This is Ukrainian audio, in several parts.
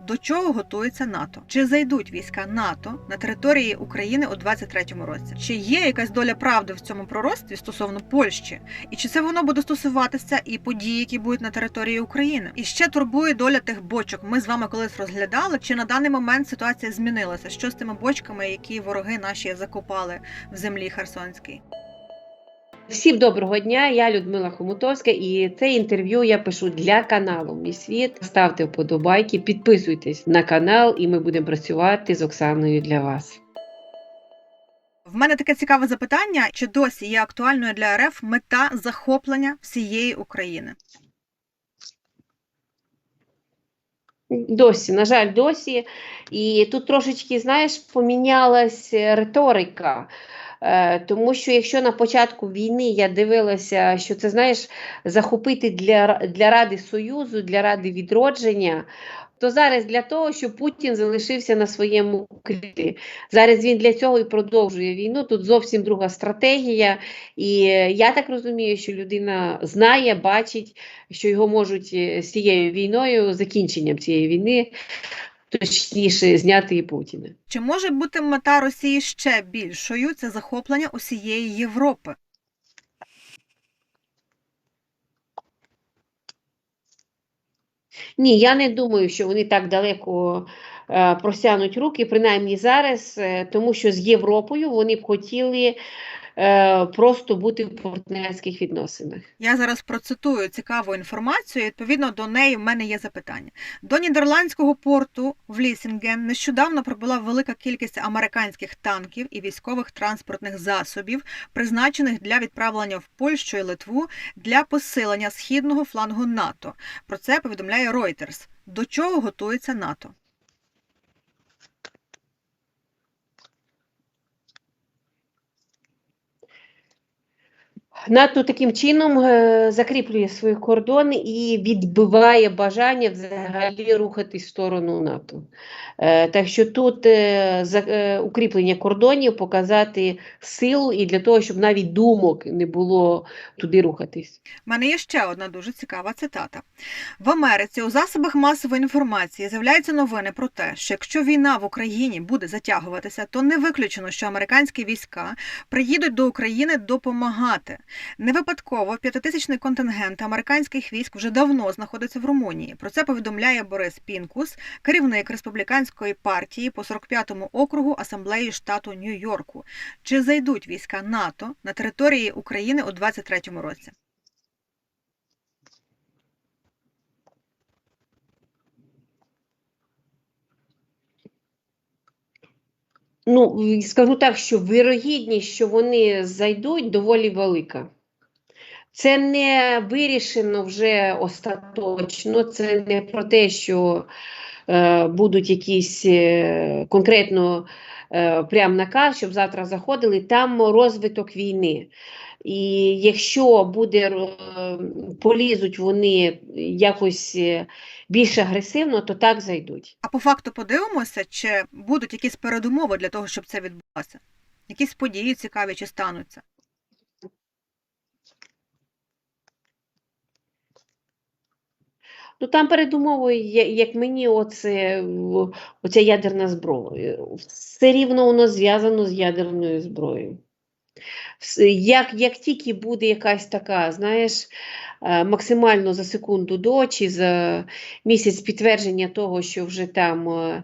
До чого готується НАТО? Чи зайдуть війська НАТО на території України у 23-му році? Чи є якась доля правди в цьому пророцтві стосовно Польщі? І чи це воно буде стосуватися і подій, які будуть на території України? І ще турбує доля тих бочок. Ми з вами колись розглядали. Чи на даний момент ситуація змінилася? Що з тими бочками, які вороги наші закопали в землі Херсонській? Всім доброго дня, я Людмила Хомутовська, і це інтерв'ю я пишу для каналу Мій світ. Ставте вподобайки, підписуйтесь на канал, і ми будемо працювати з Оксаною для вас. В мене таке цікаве запитання: чи досі є актуальною для РФ мета захоплення всієї України? Досі, на жаль, досі. І тут трошечки, знаєш, помінялась риторика. Е, Тому що якщо на початку війни я дивилася, що це знаєш, захопити для, для Ради Союзу, для Ради відродження, то зараз для того, щоб Путін залишився на своєму крилі. Зараз він для цього і продовжує війну. Тут зовсім друга стратегія. І я так розумію, що людина знає, бачить, що його можуть е, з цією війною, закінченням цієї війни, точніше, зняти і Путіна. Чи може бути мета Росії ще більшою? Це захоплення усієї Європи? Ні, я не думаю, що вони так далеко е, просягнуть руки, принаймні зараз, е, тому що з Європою вони б хотіли просто бути в партнерських відносинах. Я зараз процитую цікаву інформацію. Відповідно до неї в мене є запитання. До нідерландського порту в Лісінген нещодавно прибула велика кількість американських танків і військових транспортних засобів, призначених для відправлення в Польщу і Литву для посилення східного флангу НАТО. Про це повідомляє Reuters. До чого готується НАТО? НАТО таким чином е, закріплює свої кордони і відбиває бажання взагалі рухатись в сторону НАТО. Е, так що тут е, укріплення кордонів показати силу і для того, щоб навіть думок не було туди рухатись. У мене є ще одна дуже цікава цитата. В Америці у засобах масової інформації з'являються новини про те, що якщо війна в Україні буде затягуватися, то не виключено, що американські війська приїдуть до України допомагати. Не випадково п'ятитисячний контингент американських військ вже давно знаходиться в Румунії. Про це повідомляє Борис Пінкус, керівник республіканської партії по 45-му округу асамблеї штату Нью-Йорку. Чи зайдуть війська НАТО на території України у 23-му році? Ну, скажу так, що вирогідність, що вони зайдуть, доволі велика. Це не вирішено вже остаточно, це не про те, що будуть якісь е, конкретно е, прям наказ, щоб завтра заходили, там розвиток війни. І якщо буде е, полізуть вони якось е, більш агресивно, то так зайдуть. А по факту подивимося, чи будуть якісь передумови для того, щоб це відбулося? Якісь події цікаві чи стануться? Ну там передумовою, як мені, оце, оця ядерна зброя. Все рівно воно зв'язано з ядерною зброєю. Як, як тільки буде якась така, знаєш, е, максимально за секунду до чи за місяць підтвердження того, що вже там е, е,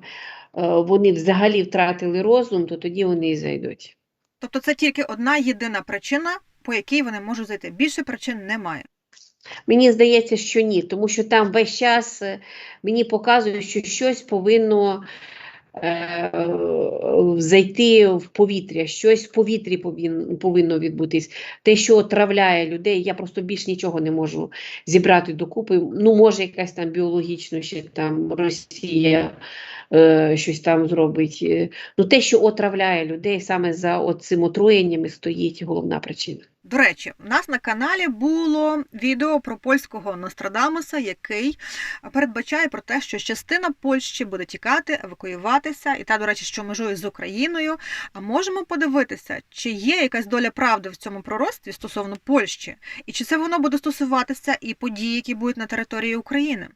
вони взагалі втратили розум, то тоді вони і зайдуть. Тобто це тільки одна єдина причина, по якій вони можуть зайти. Більше причин немає. Мені здається, що ні, тому що там весь час е, мені показують, що щось повинно е, зайти в повітря, щось в повітрі повин, повинно відбутись. Те, що отравляє людей, я просто більш нічого не можу зібрати докупи. Ну, може, якась там біологічно ще там Росія е, щось там зробить. Е, Ну, те, що отравляє людей, саме за цим отруєннями стоїть головна причина. До речі, у нас на каналі було відео про польського Нострадамуса, який передбачає про те, що частина Польщі буде тікати, евакуюватися, і та, до речі, що межує з Україною. А можемо подивитися, чи є якась доля правди в цьому пророцтві стосовно Польщі, і чи це воно буде стосуватися і подій, які будуть на території України.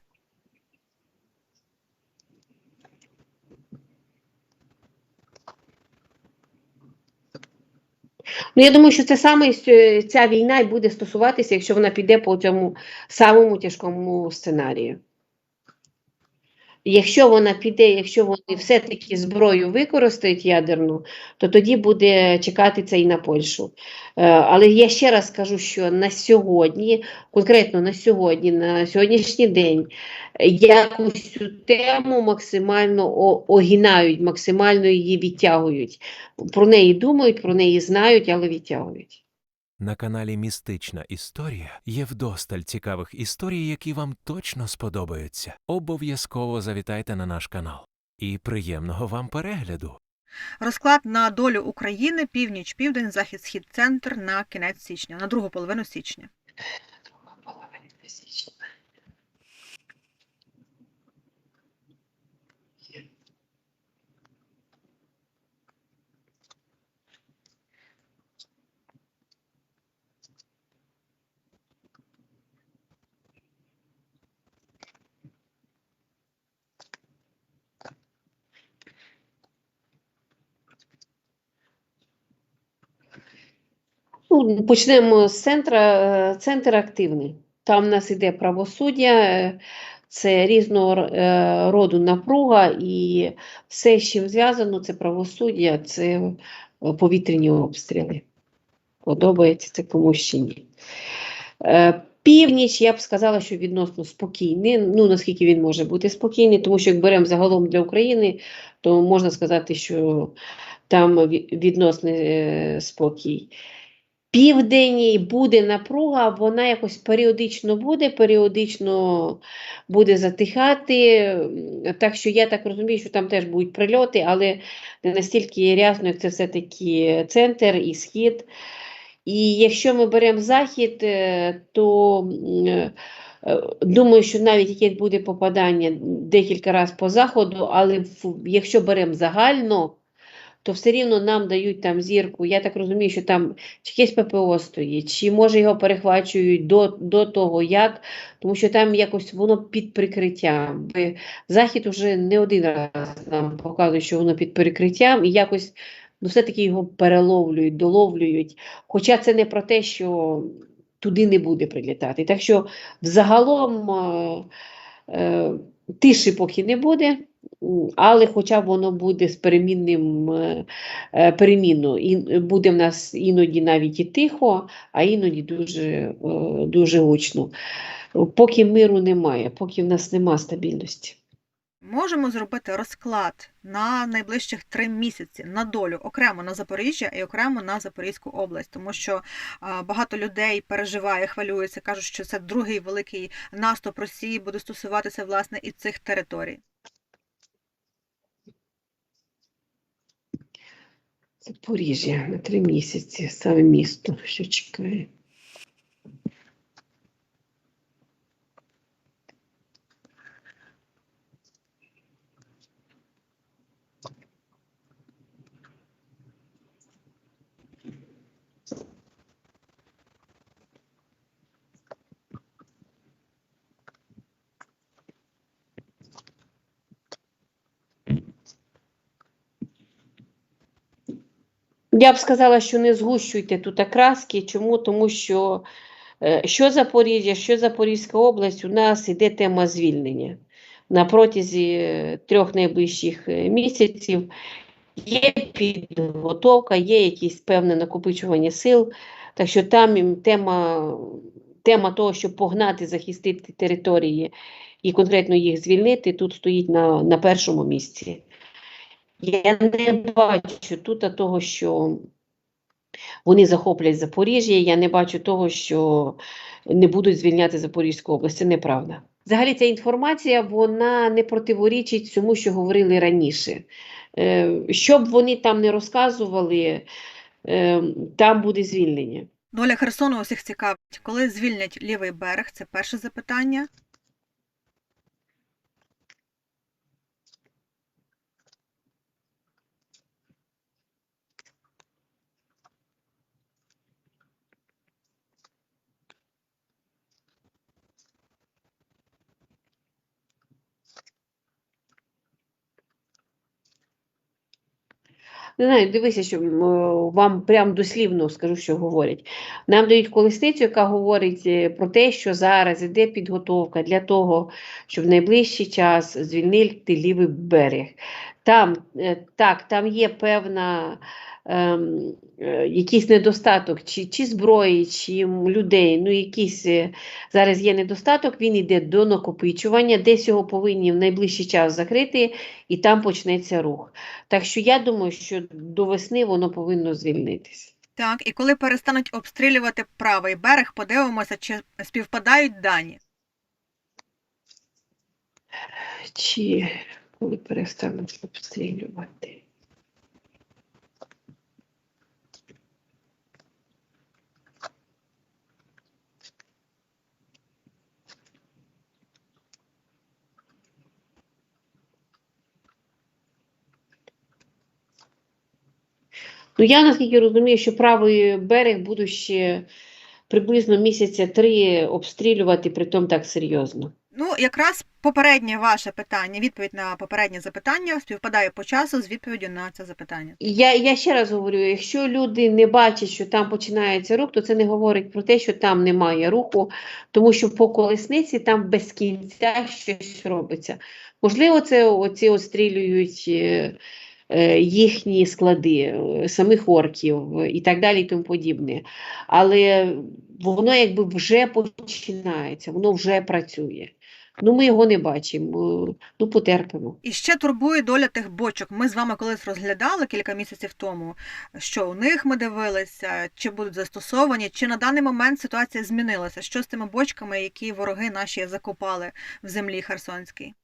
Ну, я думаю, що це саме с- ця війна і буде стосуватися, якщо вона піде по цьому самому тяжкому сценарію. Якщо вона піде, якщо вони все-таки зброю використають ядерну, то тоді буде чекати це і на Польщу. Е, Але я ще раз скажу, що на сьогодні, конкретно на сьогодні, на сьогоднішній день, якось цю тему максимально огинають, максимально її відтягують. Про неї думають, про неї знають, але відтягують. На каналі Містична історія є вдосталь цікавих історій, які вам точно сподобаються. Обов'язково завітайте на наш канал. І приємного вам перегляду! Розклад на долю України, північ, південь, захід, схід, центр на кінець січня, на другу половину січня. Ну, почнемо з центра. Е, Центр активний. Там в нас іде правосуддя, е, це різного е, роду напруга, і все, з чим зв'язано, це правосуддя, це повітряні обстріли. Подобається це комусь чи ні. Північ, я б сказала, що відносно спокійний. Ну, наскільки він може бути спокійний, тому що як беремо загалом для України, то можна сказати, що там відносний спокій. Південній буде напруга, вона якось періодично буде, періодично буде затихати. Так що я так розумію, що там теж будуть прильоти, але не настільки рясно, як це все-таки центр і схід. І якщо ми беремо захід, е, то е, думаю, що навіть якесь буде попадання декілька разів по заходу, але якщо беремо загально, то все рівно нам дають там зірку. Я так розумію, що там чи якесь ППО стоїть, чи може його перехвачують до, до того, як, тому що там якось воно під прикриттям. Захід уже не один раз нам показує, що воно під прикриттям, і якось ну, все-таки його переловлюють, доловлюють. Хоча це не про те, що туди не буде прилітати. Так що взагалом е, е, тиші поки не буде. Але хоча б воно буде з перемінним е, е, перемінно. І буде в нас іноді навіть і тихо, а іноді дуже, е, дуже гучно. Поки миру немає, поки в нас нема стабільності. Можемо зробити розклад на найближчих три місяці на долю окремо на Запоріжжя і окремо на Запорізьку область, тому що багато людей переживає, хвилюється, кажуть, що це другий великий наступ Росії буде стосуватися власне і цих територій. Запоріжжя на три місяці, саме місто, що чекає. Я б сказала, що не згущуйте тут окраски. Чому? Тому що е, що Запоріжжя, що Запорізька область, у нас іде тема звільнення. На протязі е, трьох найближчих е, місяців є підготовка, є якісь певне накопичування сил. Так що там тема, тема того, щоб погнати, захистити території і конкретно їх звільнити, тут стоїть на, на першому місці. Я не бачу тут того, що вони захоплять Запоріжжя, я не бачу того, що не будуть звільняти Запорізьку область. Це неправда. Взагалі, ця інформація вона не противорічить цьому, що говорили раніше. Е, Що б вони там не розказували, е, там буде звільнення. Доля Херсону усіх цікавить, коли звільнять лівий берег, це перше запитання. Не знаю, дивися, що е, вам прям дослівно скажу, що говорять. Нам дають колесницю, яка говорить е, про те, що зараз іде підготовка для того, щоб в найближчий час звільнити лівий берег. Там, е, так, там є певна. ем, е, Якийсь недостаток, чи, чи зброї, чи людей, ну якийсь е, зараз є недостаток, він йде до накопичування, десь його повинні в найближчий час закрити, і там почнеться рух. Так що я думаю, що до весни воно повинно звільнитися. Так, і коли перестануть обстрілювати правий берег, подивимося, чи співпадають дані. Чи коли перестануть обстрілювати? Ну, я наскільки розумію, що правий берег будуть ще приблизно місяця три обстрілювати, притом так серйозно. Ну, якраз попереднє ваше питання, відповідь на попереднє запитання співпадає по часу з відповіддю на це запитання. Я, я ще раз говорю, якщо люди не бачать, що там починається рух, то це не говорить про те, що там немає руху, тому що по колесниці там без кінця щось робиться. Можливо, це оці обстрілюють е, е, їхні склади, е, самих орків і так далі, і тому подібне. Але воно якби вже починається, воно вже працює. Ну, ми його не бачимо, ну потерпимо. І ще турбує доля тих бочок. Ми з вами колись розглядали кілька місяців тому, що у них ми дивилися, чи будуть застосовані, чи на даний момент ситуація змінилася. Що з тими бочками, які вороги наші закопали в землі Херсонській?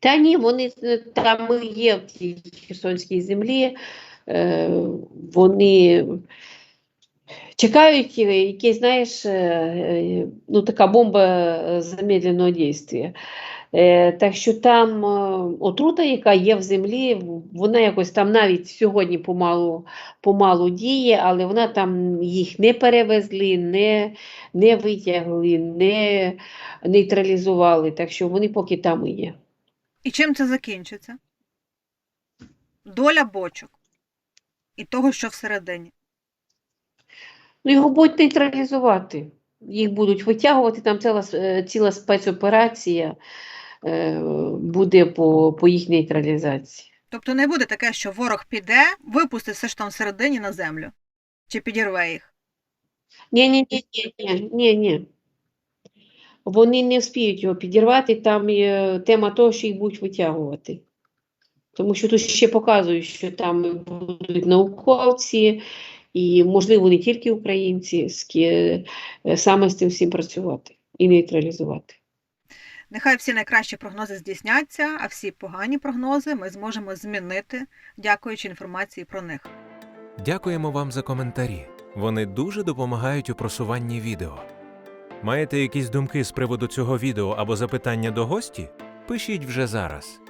Та ні, вони е, там є в цій Херсонській землі, е, вони чекають е, якісь, знаєш, е, е, ну, така бомба замедленого дійства. Так що там отрута, яка є в землі, вона якось там навіть сьогодні помалу, помалу діє, але вона там їх не перевезли, не, не витягли, не нейтралізували. Так що вони поки там і є. І чим це закінчиться? Доля бочок і того, що всередині. Ну, його будуть нейтралізувати. Їх будуть витягувати, там ціла, е, ціла спецоперація е, буде по, по їх нейтралізації. Тобто не буде таке, що ворог піде, випустить все, що там всередині на землю, чи підірве їх. Ні, ні, ні, ні, ні, ні, ні. Вони не вспіють його підірвати, там є тема того, що їх будуть витягувати. Тому що тут ще показують, що там будуть науковці, і, можливо, не тільки українці, е, саме з цим всім працювати і нейтралізувати. Нехай всі найкращі прогнози здійсняться, а всі погані прогнози ми зможемо змінити, дякуючи інформації про них. Дякуємо вам за коментарі. Вони дуже допомагають у просуванні відео. Маєте якісь думки з приводу цього відео або запитання до гості? Пишіть вже зараз.